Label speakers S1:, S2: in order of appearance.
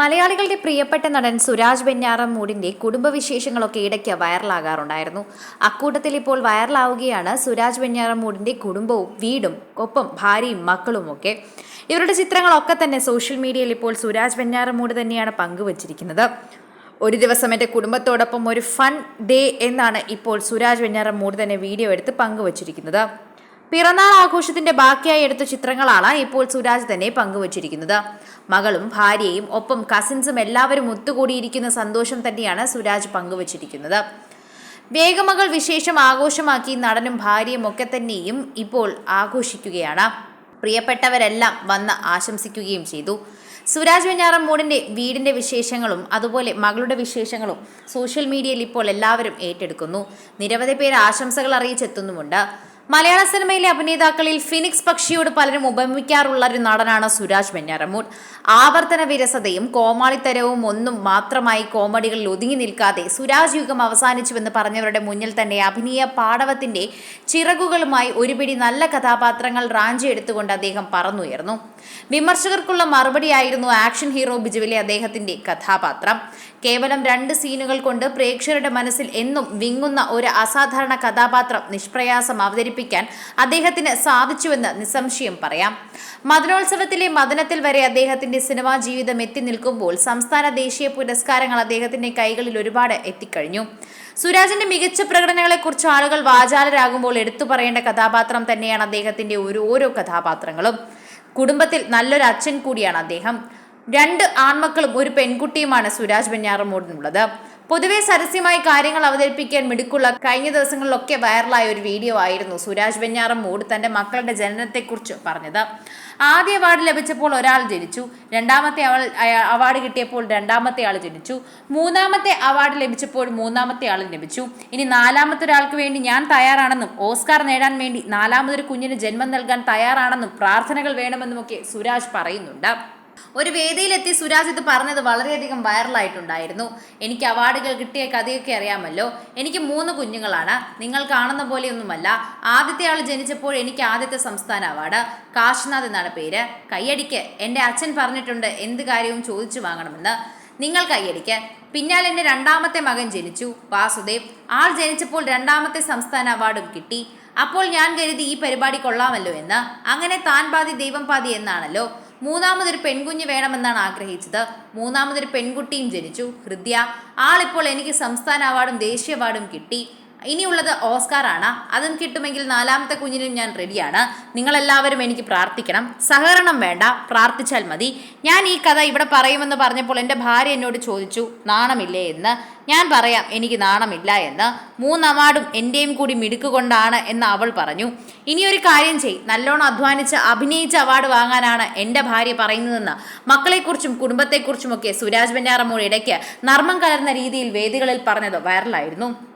S1: മലയാളികളുടെ പ്രിയപ്പെട്ട നടൻ സുരാജ് വെഞ്ഞാറമ്മൂടിന്റെ കുടുംബവിശേഷങ്ങളൊക്കെ ഇടയ്ക്ക് വൈറലാകാറുണ്ടായിരുന്നു. അക്കൂട്ടത്തിൽ ഇപ്പോൾ വൈറലാവുകയാണ് സുരാജ് വെഞ്ഞാറമ്മൂടിന്റെ കുടുംബവും വീടും ഒപ്പം ഭാര്യയും മക്കളുമൊക്കെ ഇവരുടെ ചിത്രങ്ങളൊക്കെ തന്നെ സോഷ്യൽ മീഡിയയിൽ ഇപ്പോൾ സുരാജ് വെഞ്ഞാറമ്മൂട് തന്നെയാണ് പങ്കുവച്ചിരിക്കുന്നത്. ഒരു ദിവസം എന്റെ കുടുംബത്തോടൊപ്പം ഒരു ഫൺ ഡേ എന്നാണ് ഇപ്പോൾ സുരാജ് വെഞ്ഞാറമ്മൂട് തന്നെ വീഡിയോ എടുത്ത് പങ്കുവച്ചിരിക്കുന്നത്. പിറന്നാൾ ആഘോഷത്തിന്റെ ബാക്കിയായി എടുത്ത ചിത്രങ്ങളാണ് ഇപ്പോൾ സുരാജ് തന്നെ പങ്കുവച്ചിരിക്കുന്നത്. മകളും ഭാര്യയും ഒപ്പം കസിൻസും എല്ലാവരും ഒത്തുകൂടിയിരിക്കുന്ന സന്തോഷം തന്നെയാണ് സുരാജ് പങ്കുവച്ചിരിക്കുന്നത്. വേഗമകൾ വിശേഷം ആഘോഷമാക്കി നടനും ഭാര്യയും ഒക്കെ തന്നെയും ഇപ്പോൾ ആഘോഷിക്കുകയാണ്. പ്രിയപ്പെട്ടവരെല്ലാം വന്ന് ആശംസിക്കുകയും ചെയ്തു. സുരാജ് വെഞ്ഞാറമ്മൂടിന്റെ വീടിന്റെ വിശേഷങ്ങളും അതുപോലെ മകളുടെ വിശേഷങ്ങളും സോഷ്യൽ മീഡിയയിൽ ഇപ്പോൾ എല്ലാവരും ഏറ്റെടുക്കുന്നു. നിരവധി പേർ ആശംസകൾ അറിയിച്ചെത്തുന്നുമുണ്ട്. മലയാള സിനിമയിലെ അഭിനേതാക്കളിൽ ഫിനിക്സ് പക്ഷിയോട് പലരും ഉപമിക്കാറുള്ള ഒരു നടനാണ് സുരാജ് വെഞ്ഞാറമൂട് ആവർത്തന വിരസതയും കോമാളിത്തരവും ഒന്നും മാത്രമായി കോമഡികളിൽ ഒതുങ്ങി നിൽക്കാതെ സുരാജ് യുഗം അവസാനിച്ചുവെന്ന് പറഞ്ഞവരുടെ മുന്നിൽ തന്നെ അഭിനയ പാടവത്തിന്റെ ചിറകുകളുമായി ഒരുപിടി നല്ല കഥാപാത്രങ്ങൾ റാഞ്ചി എടുത്തുകൊണ്ട് അദ്ദേഹം പറന്നുയർന്നു. വിമർശകർക്കുള്ള മറുപടിയായിരുന്നു ആക്ഷൻ ഹീറോ ബിജുവിലെ അദ്ദേഹത്തിന്റെ കഥാപാത്രം. കേവലം രണ്ട് സീനുകൾ കൊണ്ട് പ്രേക്ഷകരുടെ മനസ്സിൽ എന്നും വിങ്ങുന്ന ഒരു അസാധാരണ കഥാപാത്രം നിഷ്പ്രയാസം അവതരിപ്പിക്കാൻ അദ്ദേഹത്തിന് സാധിച്ചുവെന്ന് നിസ്സംശയം പറയാം. മദനോത്സവത്തിലെ മദനത്തിൽ വരെ അദ്ദേഹത്തിന്റെ സിനിമാ ജീവിതം എത്തി നിൽക്കുമ്പോൾ സംസ്ഥാന ദേശീയ പുരസ്കാരങ്ങൾ അദ്ദേഹത്തിന്റെ കൈകളിൽ ഒരുപാട് എത്തിക്കഴിഞ്ഞു. സുരാജിന്റെ മികച്ച പ്രകടനങ്ങളെക്കുറിച്ച് ആളുകൾ വാചാലരാകുമ്പോൾ എടുത്തു പറയേണ്ട കഥാപാത്രം തന്നെയാണ് അദ്ദേഹത്തിന്റെ ഓരോരോ ഓരോ കഥാപാത്രങ്ങളും. കുടുംബത്തിൽ നല്ലൊരു അച്ഛൻ കൂടിയാണ് അദ്ദേഹം. രണ്ട് ആൺമക്കളും ഒരു പെൺകുട്ടിയുമാണ് സുരാജ് വെഞ്ഞാറമൂടിനുള്ളത് പൊതുവെ സരസ്യമായി കാര്യങ്ങൾ അവതരിപ്പിക്കാൻ മിടുക്കുള്ള കഴിഞ്ഞ ദിവസങ്ങളിലൊക്കെ വൈറലായ ഒരു വീഡിയോ ആയിരുന്നു സുരാജ് വെഞ്ഞാറമൂട് തന്റെ മക്കളുടെ ജനനത്തെക്കുറിച്ച് പറഞ്ഞത്. ആദ്യ അവാർഡ് ലഭിച്ചപ്പോൾ ഒരാൾ ജനിച്ചു. രണ്ടാമത്തെ അവൾ അവാർഡ് കിട്ടിയപ്പോൾ രണ്ടാമത്തെ ആൾ ജനിച്ചു. മൂന്നാമത്തെ അവാർഡ് ലഭിച്ചപ്പോൾ മൂന്നാമത്തെ ആൾ ലഭിച്ചു. ഇനി നാലാമത്തെ ഒരാൾക്ക് വേണ്ടി ഞാൻ തയ്യാറാണെന്നും ഓസ്കാർ നേടാൻ വേണ്ടി നാലാമതൊരു കുഞ്ഞിന് ജന്മം നൽകാൻ തയ്യാറാണെന്നും പ്രാർത്ഥനകൾ വേണമെന്നുമൊക്കെ സുരാജ് പറയുന്നുണ്ട്. ഒരു വേദിയിലെത്തി സുരാജ് ഇത് പറഞ്ഞത് വളരെയധികം വൈറലായിട്ടുണ്ടായിരുന്നു. എനിക്ക് അവാർഡുകൾ കിട്ടിയ കഥയൊക്കെ അറിയാമല്ലോ. എനിക്ക് മൂന്ന് കുഞ്ഞുങ്ങളാണ്. നിങ്ങൾ കാണുന്ന പോലെയൊന്നുമല്ല. ആദ്യത്തെ ആൾ ജനിച്ചപ്പോൾ എനിക്ക് ആദ്യത്തെ സംസ്ഥാന അവാർഡ്. കാശ്നാഥ് എന്നാണ് പേര്. കൈയടിക്ക് എന്റെ അച്ഛൻ പറഞ്ഞിട്ടുണ്ട് എന്ത് കാര്യവും ചോദിച്ചു വാങ്ങണമെന്ന്. നിങ്ങൾ കൈയടിക്ക് പിന്നാലെ എന്റെ രണ്ടാമത്തെ മകൻ ജനിച്ചു. വാസുദേവ്. ആൾ ജനിച്ചപ്പോൾ രണ്ടാമത്തെ സംസ്ഥാന അവാർഡും കിട്ടി. അപ്പോൾ ഞാൻ കരുതി ഈ പരിപാടി കൊള്ളാമല്ലോ എന്ന്. അങ്ങനെ താൻ പാതി ദൈവം പാതി എന്നാണല്ലോ. മൂന്നാമതൊരു പെൺകുഞ്ഞ് വേണമെന്നാണ് ആഗ്രഹിച്ചത്. മൂന്നാമതൊരു പെൺകുട്ടിയും ജനിച്ചു. ഹൃദ്യ ആളിപ്പോൾ എനിക്ക് സംസ്ഥാന അവാർഡും ദേശീയ അവാർഡും കിട്ടി. ഇനിയുള്ളത് ഓസ്കാർ ആണ് അതും കിട്ടുമെങ്കിൽ നാലാമത്തെ കുഞ്ഞിനും ഞാൻ റെഡിയാണ്. നിങ്ങളെല്ലാവരും എനിക്ക് പ്രാർത്ഥിക്കണം. സഹകരണം വേണ്ട. പ്രാർത്ഥിച്ചാൽ മതി. ഞാൻ ഈ കഥ ഇവിടെ പറയുമെന്ന് പറഞ്ഞപ്പോൾ എന്റെ ഭാര്യ എന്നോട് ചോദിച്ചു നാണമില്ലേ? എന്ന്. ഞാൻ പറയാം എനിക്ക് നാണമില്ല എന്ന്. മൂന്ന് അവാർഡും എന്റെയും കൂടി മിടുക്കുകൊണ്ടാണ് എന്ന് അവൾ പറഞ്ഞു. ഇനിയൊരു കാര്യം ചെയ്. നല്ലോണം അധ്വാനിച്ച് അഭിനയിച്ച അവാർഡ് വാങ്ങാനാണ് എന്റെ ഭാര്യ പറയുന്നതെന്ന്. മക്കളെക്കുറിച്ചും കുടുംബത്തെക്കുറിച്ചുമൊക്കെ സുരാജ് വെഞ്ഞാറമ്മൂട് ഇടയ്ക്ക് നർമ്മം കലർന്ന രീതിയിൽ വേദികളിൽ പറഞ്ഞത് വൈറലായിരുന്നു.